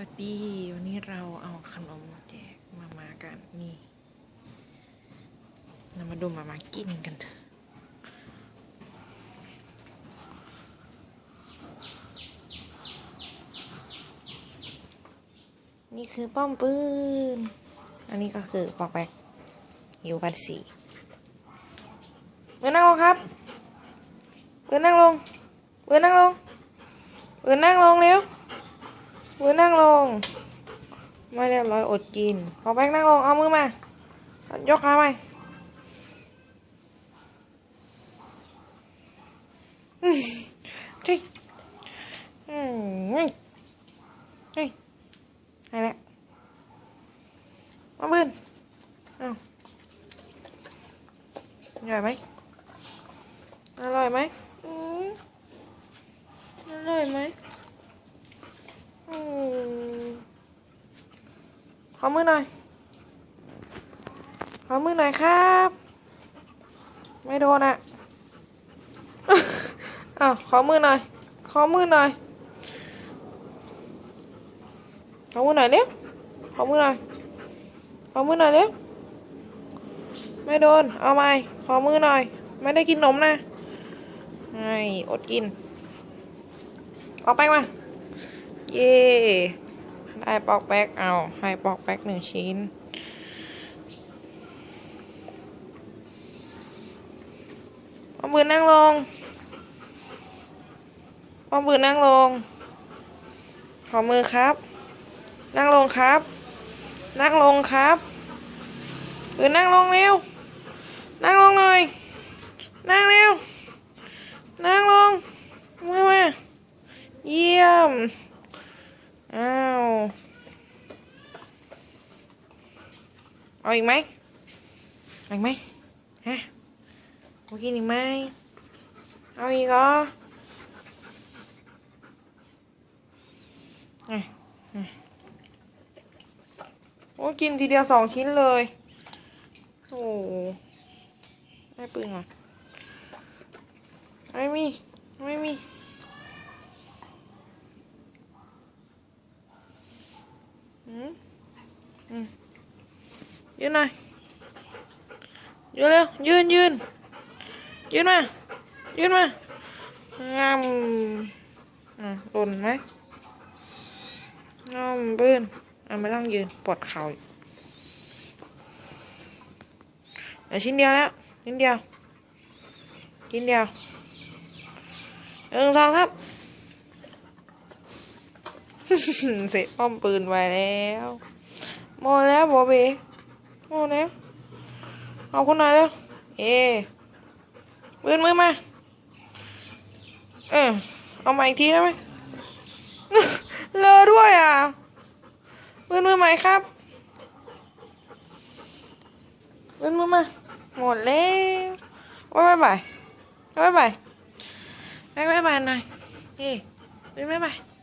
วัสดี วันนี้เราเอาขนมมาแจกมามากันนี่เรามาดูมามากินกันเถอะนี่คือป้อมปืน อันนี้ก็คือปอกแปกอยู่บันสีเบือนั่งลงครับเบือนั่งลงเบือนั่งลงเบือนั่งลงเร็ว มือนั่งลง ไม่เรียบร้อยอดกิน ขอแบงนั่งลง เอามือมา ยกขาไปอืมเฮ้ยอืมเฮ้ยเฮ้ยให้แล้วมาบืนเอาอร่อยไหมอร่อยไหมอร่อยไหม ขอมือหน่อย ขอมือหน่อยครับ ไม่โดนอะอ้าวขอมือหน่อย ขอมือหน่อย ขอมือหน่อยเร็วขอมือหน่อย ขอมือหน่อยเร็วไม่โดน เอาไหมขอมือหน่อย ไม่ได้กินนมนะให้อดกินเอาไปมา เย่ได้ปอกแป๊กเอา ให้ปอกแป๊กหนึ่งชิ้น เอามือนั่งลง เอามือนั่งลง ขอมือครับ นั่งลงครับ นั่งลงครับมือนั่งลงเร็ว นั่งลงหน่อย นั่งเร็ว นั่งลงมือมา เยี่ยม อ้าว เอาอีกไหมอาอีกไหมฮะเอากินอีกไหมเอาอีกเหรออะอะโอ้กินทีเดียวสองชิ้นเลย โอ้ได้ปืนอะไม่มี ไม่มีอืมอืม ยืนหน่อยยืนเร็วยืนยืนยืนมายืนมางามอะหล่นไหมงามปืนอะไม่ต้องยืนปวดเข่าเดี๋ยวชิ้นเดียวแล้วชิ้นเดียวชิ้นเดียวหนึ่งสองครับเสร็จป้อมปืนไปแล้วหมดแล้วบอเบ หมดแล้วเอาคุณหนแล้วเอปืนมือมา เออเอามาอีกทีได้ไหมเลอด้วยอะปืนมือใหม่ครับปืนมือมา หมดแล้วบ๊ายบายบ๊ายบายบายบายหน่อยเอ้ปืนบ๊ายบาย